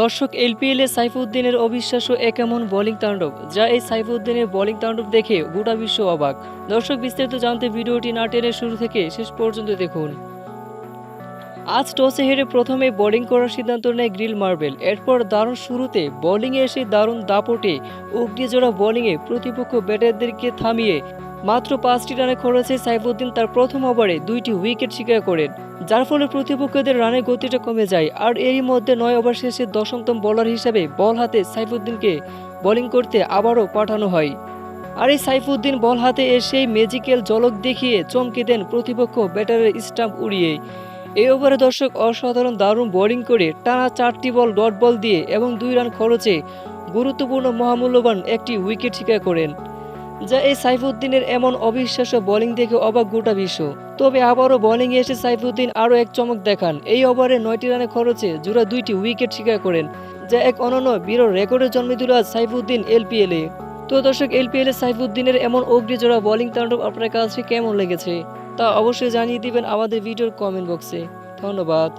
দর্শক, এলপিএল এ সাইফুদ্দিনের অবিশ্বাস্য এক এমন বোলিং তাণ্ডব, যা এই সাইফুদ্দিনের বোলিং তাণ্ডব দেখে গোটা বিশ্ব অবাক। দর্শক, বিস্তারিত জানতে ভিডিওটি না টেনে শুরু থেকে শেষ পর্যন্ত দেখুন। আজ টসে হেরে প্রথমে বোলিং করার সিদ্ধান্ত নেয় গ্রিল মার্বেল। এরপর দারুণ শুরুতে বোলিংয়ে এসে দারুণ দাপটে অগ্নিজোড়া বোলিংয়ে প্রতিপক্ষ ব্যাটারদেরকে থামিয়ে মাত্র পাঁচটি রানে খরচে সাইফুদ্দিন তার প্রথম ওভারে দুইটি উইকেট শিকার করেন, যার ফলে প্রতিপক্ষদের রানের গতিটা কমে যায়। আর এরই মধ্যে নয় ওভার শেষে দশমতম বোলার হিসেবে বল হাতে সাইফুদ্দিনকে বোলিং করতে আবারও পাঠানো হয়। আর এই সাইফুদ্দিন বল হাতে এসেই ম্যাজিক্যাল ঝলক দেখিয়ে চমকে দেন প্রতিপক্ষ ব্যাটারের স্টাম্প উড়িয়ে। এই ওভারে দর্শক অসাধারণ দারুণ বোলিং করে টানা চারটি বল, ডট বল দিয়ে এবং দুই রান খরচে গুরুত্বপূর্ণ মহামূল্যবান একটি উইকেট শিকার করেন। যা এই সাইফুদ্দিনের এমন অবিশ্বাস্য বোলিং দেখে অবাক গোটা বিশ্ব। তবে আবারও বোলিংয়ে এসে সাইফুদ্দিন আরও এক চমক দেখান। এই ওভারে নয়টি রানে খরচে জোড়া দুইটি উইকেট শিকার করেন, যা এক অনন্য বিরল রেকর্ডের জন্ম দিল আজ সাইফুদ্দিন এলপিএলে। তো দর্শক, এলপিএলে সাইফুদ্দিনের এমন অগ্নিজোড়া বোলিং তাণ্ডব আপনার কাছে কেমন লেগেছে, তা অবশ্যই জানিয়ে দিবেন আমাদের ভিডিওর কমেন্ট বক্সে। ধন্যবাদ।